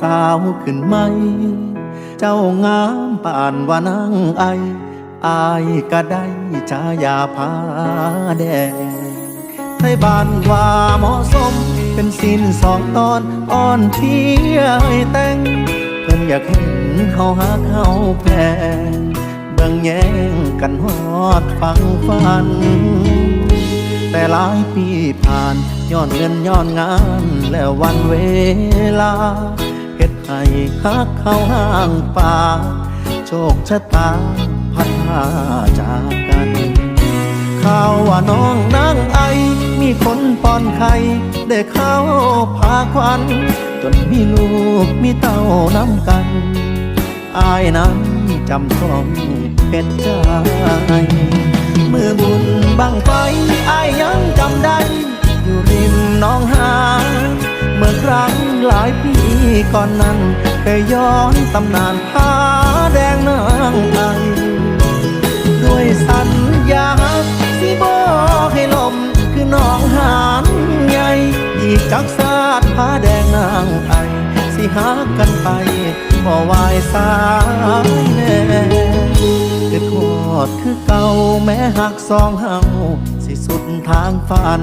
สาวขึ้นไหม เจ้างามป่านว่านางไอ อายก็ได้ชายาพาแดงไทยบ้านว่าเหมาะสม เป็นสินสองตอนอ่อนเที่ยแต่งเพิ่นอยากเห็นเขาหาเขาแพงเบิ่งแย่งกันฮอดฟังฟัน แต่หลายปีผ่านย้อนเงินย้อนงานและวันเวลา ให้คักเข้าห้างป่า โชคชะตาพัดพาจากกันข่าวว่าน้องนางไอ มีคนป้อนไข่ได้เข้าพาควันจนมีลูกมีเต้าน้ำกัน อายนั้นจำต้องเป็นใจมือบุญบังไฟอายยังจำได้ อยู่ริมน้องหาเมื่อครั้งหลายปีก่อนนั้นเคยย้อนตำนานผาแดงนางไอด้วยสัญญาสิบอกให้ลมคือน้องหานใหญ่อีกจักสาดผาแดงนางไอสิหากันไปบ่วายสายแน่คือทอดคือเก่าแม้หักสองเฮาสิสุดทางฝัน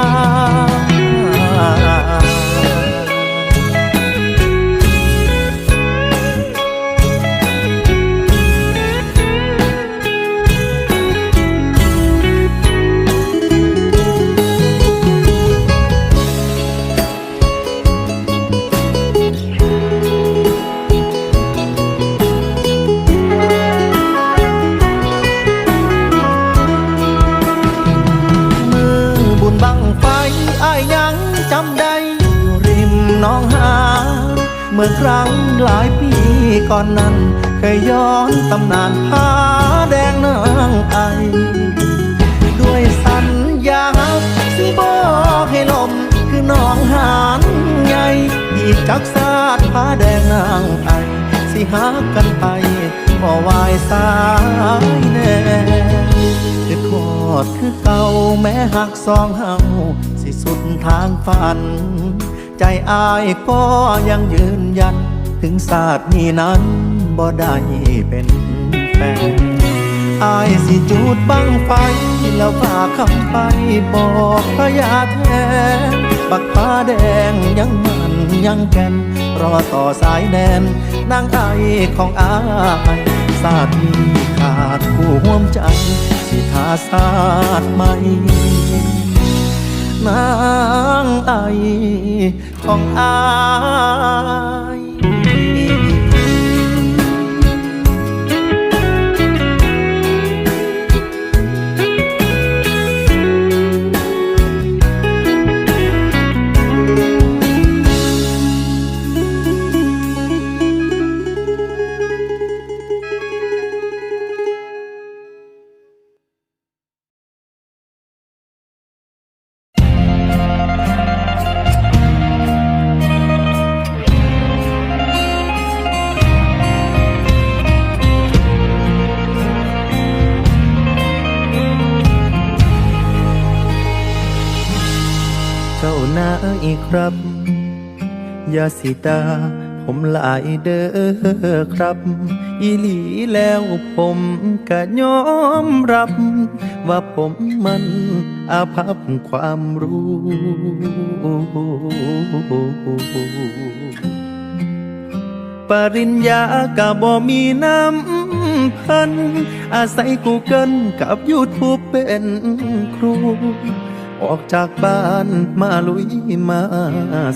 า มื่อครั้งหลายปีก่อนนั้น เคยย้อนตำนานผาแดงนางไอ ด้วยสัญญาสิบอกให้ลมคือน้องหานใหญ่อีกจักสาดผาแดงนางไอ สิหากันไปบ่วายสายแน่คือทอดคือเก่าแม้หักสองเฮาสิสุดทางฝัน ใจอายก็ยังยืนยัน ถึงศาสตร์นี้นั้นบ่ได้เป็นแฟนอายสิจูดบังไฟ แล้วฝากคำไปบอกพระยาแทนบักฟ้าแดงยังมันยังแก่น รอต่อสายแนนนางไอของอายศาสตร์นี้ขาดผู้ห่วมใจ สิทาศาสตร์ใหม่ นางไอของอา อย่าสิตา ผมหลายเด้อครับ อีหลีแล้วผมก็ยอมรับ ว่าผมมันอาภัพความรู้ ปริญญากะบ่มีน้ำพัน อาศัยกูเกิลกับยูทูบเป็นครูออกจากบ้านมาลุยมา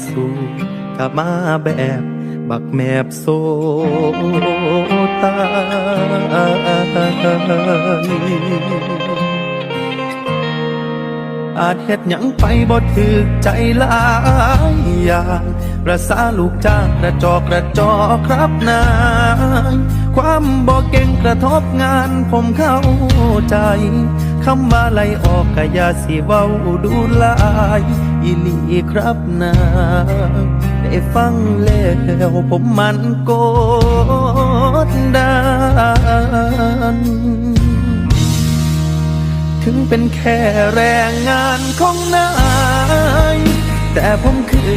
สู่ กลับมาแบบบักแมบโซตายอาจเฮ็ดหยังไปบ่ถึกใจหลายอย่างประสาลูกจ้างกระจอกกระจอกครับนายความบอเก่งกระทบงานผมเข้าใจคำว่าไล่ออกกะยาสิเว้าดูลายอีลีครับนาย ได้ฟังแล้วผมมันโกดดันถึงเป็นแค่แรงงานของนาย แต่ผมคือ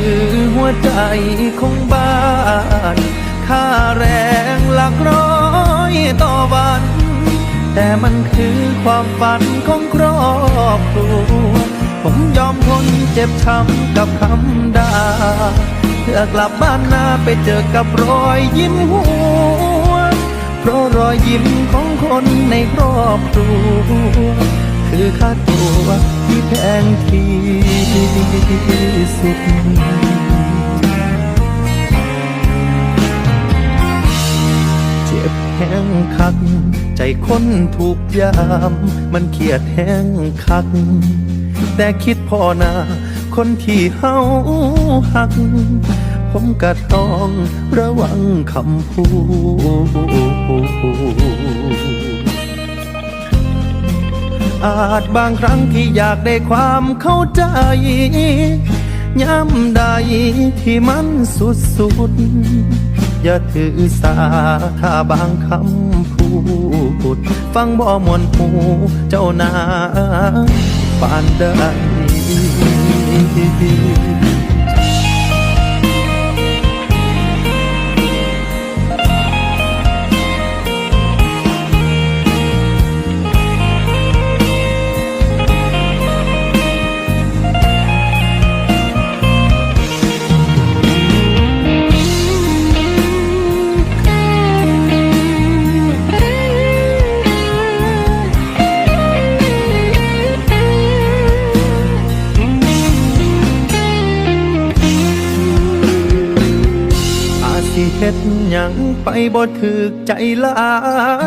หัวใจของบ้าน ค่าแรงหลักร้อยต่อวัน แต่มันคือความฝันของครอบครัว ผมยอมทนเจ็บช้ำกับคำด่า พื่อกลับบ้านนาไปเจอกับรอยยิ้มหัวเพราะรอยยิ้มของคนในครอบครัวคือค่าตัวที่แพงที่สุดเจ็บแห้งคัก ใจคนถูกยาม มันเครียดแห้งคัก แต่คิดพอนา คนที่เฮาหัก ผมก็ต้องระวังคำพูดอาจบางครั้งที่อยากได้ความเข้าใจย้ำใดที่มันสุดสุด อย่าถือสาถ้าบางคำพูด ฟังบ่มวนหูเจ้านาปานใด อ ฮ็ดหยังไปบ่ถึกใจหลา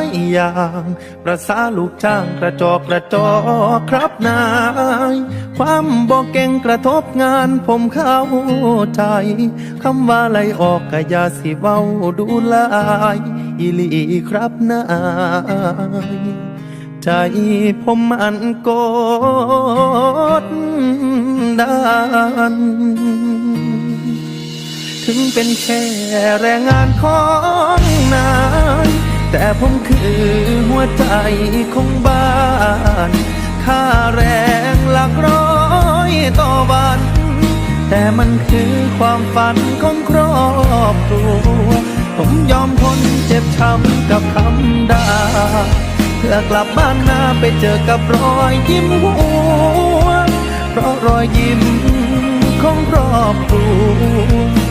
ยอย่าง ประสาลูกจ้างกระจอกกระจอกครับนาย ความบ่เก่งกระทบงานผมเข้าใจคำว่าไลออกกะยาสิเว้าดูลายอีหลีครับนายใจผมมันกดดัน ถึงเป็นแค่แรงงานของนายแต่ผมคือหัวใจของบ้าน ค่าแรงหลักร้อยต่อวัน แต่มันคือความฝันของครอบครัว ผมยอมทนเจ็บช้ำกับคำด่าเพื่อกลับบ้านนาไปเจอกับรอยยิ้มหัวเพราะรอยยิ้มของครอบครัว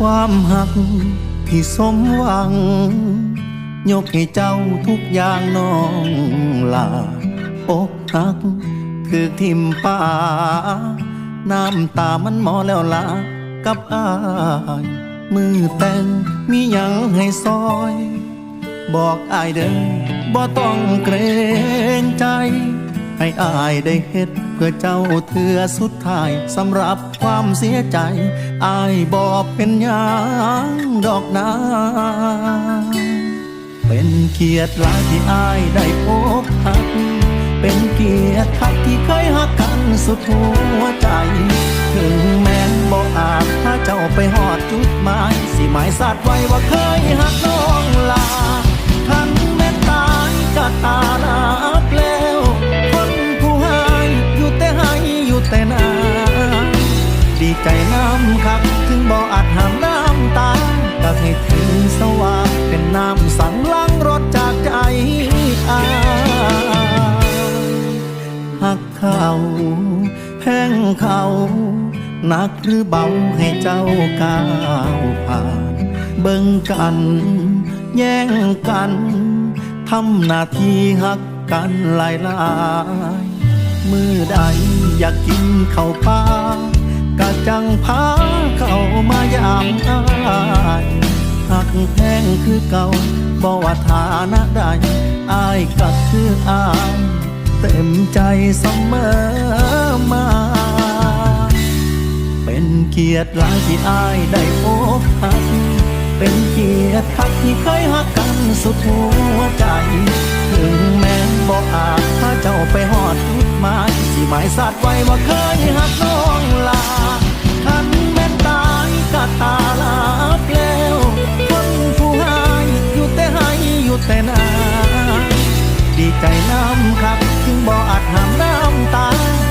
ความหักที่สมหวัง ยกให้เจ้าทุกอย่างน้องลาอกหักคือทิมป่า น้ำตามันหมอแล้วลากับอาย มือแต่งมีหยังให้ซอย บอกอายเด้อบ่ต้องเกรงใจ ให้อายได้เฮ็ด เพื่อเจ้าเถือสุดท้ายสำหรับความเสียใจ อายบอกเป็นหยังดอกนาเป็นเกียรติลายที่อายได้พบหักเป็นเกียรติคักที่เคยหักกันสุดหัวใจ ถึงแม้นบอกอาจถ้าเจ้าไปหอดจุดหมาย สิหมายสัตว์ไว้ว่าเคยหักน้องลาทันแม้ตายก็ตาลา ใจน้ำคัก ถึงบ่ออาจหามน้ำตาก็ให้ถึงสว่างเป็นน้ำสั่งล้างรถจากใจอาหักเขาแพงเขาหนักหรือเบาให้เจ้าก้าวผ่าน เบิ่งกัน แย่งกันทำหน้าที่หักกันหลายหลายมือใดอยากกินข้าวปลา กะจังพาเข้ามายามอายหักแพงคือเก่าบ่ว่าฐานะใดอายก็คืออายเต็มใจเสมอมา เป็นเกียรติหลายที่อายได้พบหักเป็นเกียรติคักที่เคยหักกันสุดหัวใจ ถึงแม้บอกอาจถ้าเจ้าไปหอดจุดหมายที่หมายสัตว์ไว้ว่าเคยหักน้องลา อาลาบแล้วคนผู้ให้อยู่แต่ให้อยู่แต่นาดีใจน้ำครับถึงบ่อาจห้ามน้ำตา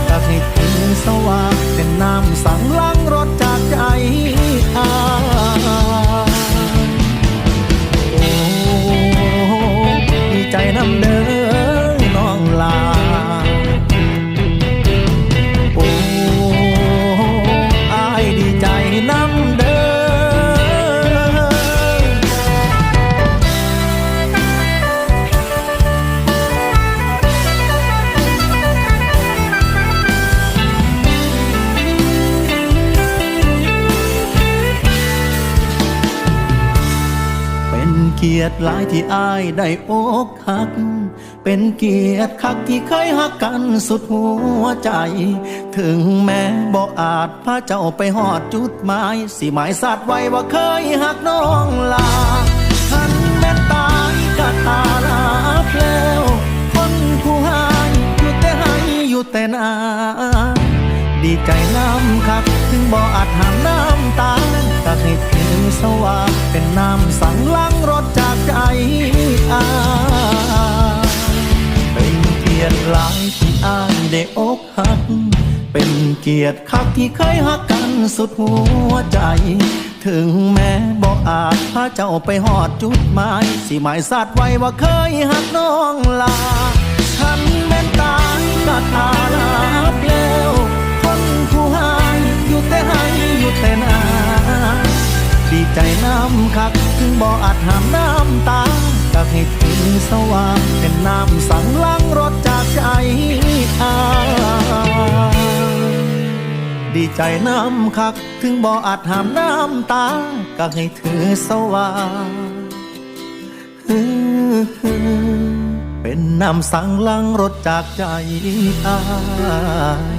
ตักให้ถึงสว่างเป็นน้ำสั่งล้างรถจากใจอา หลายที่อายได้อกหัก เป็นเกียรติคักที่เคยหักกันสุดหัวใจ ถึงแม้บอกอาจพาเจ้าไปหอดจุดหมาย สิหมายสัตว์ไว้ว่าเคยหักน้องลาทันแม้นตายก็ตาลาบแล้วคนผู้ให้อยู่แต่ให้อยู่แต่นา ดีใจน้ำคัก ถึงบ่อาจหามน้ำตาก็ให้ถึงสว่างเป็นน้ำสั่งล้างรถจากใจอาเป็นเกียรติหลายที่อายได้อกหัก เป็นเกียรติคักที่เคยหักกันสุดหัวใจ ถึงแม้บ่อาจพาเจ้าไปหอดจุดหมาย สิหมายสัตว์ไว้ว่าเคยหักน้องลา ฉันแม้นตายก็ตาลาบ ให้อยู่แต่นาดีใจน้ำคักถึงบ่อาจหามน้ำตาก็ให้ถึงสว่างเป็นน้ำสั่งล้างรถจากใจอาดีใจน้ำคักถึงบ่อาจหามน้ำตาก็ให้ถือสว่างเป็นน้ำสั่งล้างรถจากใจอาย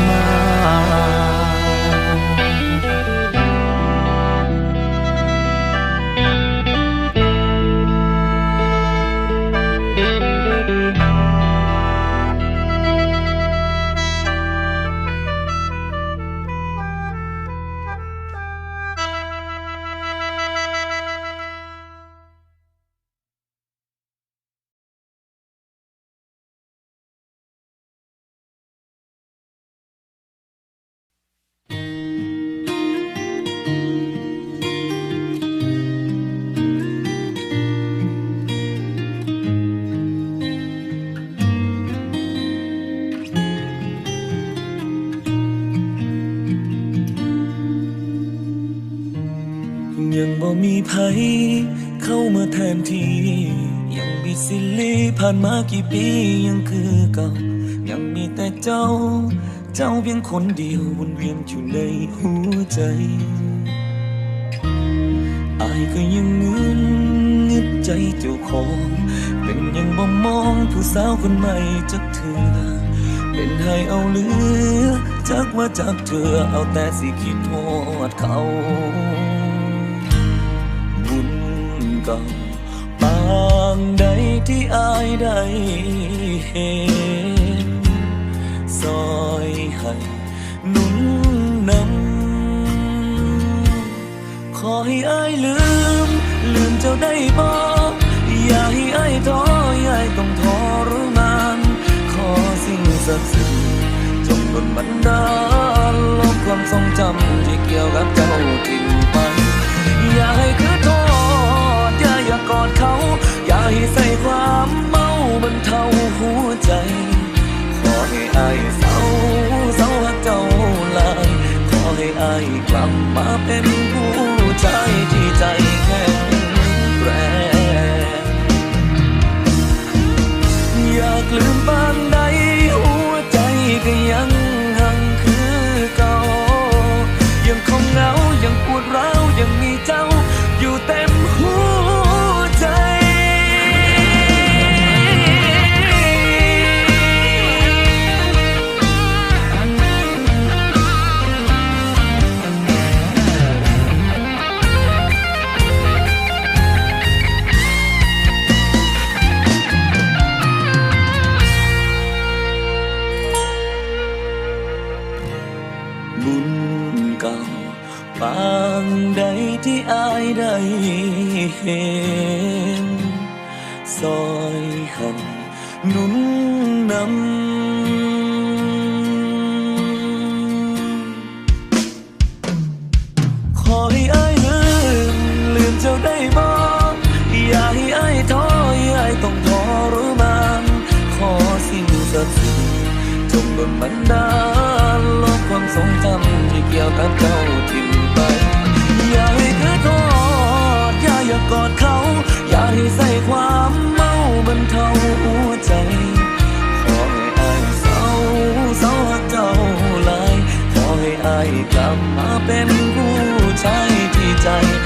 ยังบ่มีภัยเข้ามาแทนที่ ยังมีวิตสิลีผ่านมากี่ปียังคือเก่า ยังมีแต่เจ้า เจ้าเพียงคนเดียววนเวียนอยู่ในหัวใจอายก็ยังงึนงึดใจเจ้าของ เป็นยังบ่มองผู้สาวคนใหม่จักเถื่อเป็นให้เอาเหลือ จักว่าจากเธอเอาแต่สิคิดโทษเขา เก่าปางใดที่อายได้เห็นซอยให้หนุนนำขอให้อายลืม ลืมเจ้าได้บ่อย่าให้อายท้ออย่าให้ต้องทรมานขอสิ่งศักดิ์สิทธิ์จงดลบันดาลลบความทรงจำที่เกี่ยวกับเจ้าทิ้ง ให้ใส่ความ อให้อายลืมลืมเจ้าได้บ่อย่าให้อายท้ออย่าให้ต้องทรมานขอสิ่งศักดิ์สิทธิ์จงดลบันดาลลบความทรงจำที่เกี่ยวกับเจ้าทิ้งไป อย่าให้คือโทษอย่าอย่ากอดเขา อย่าให้ใส่ความเมาบรรเทาหัวใจขอให้อายเศร้าเศร้าหักเจ้าลายขอให้อายกลับมาเป็นผู้ ชาย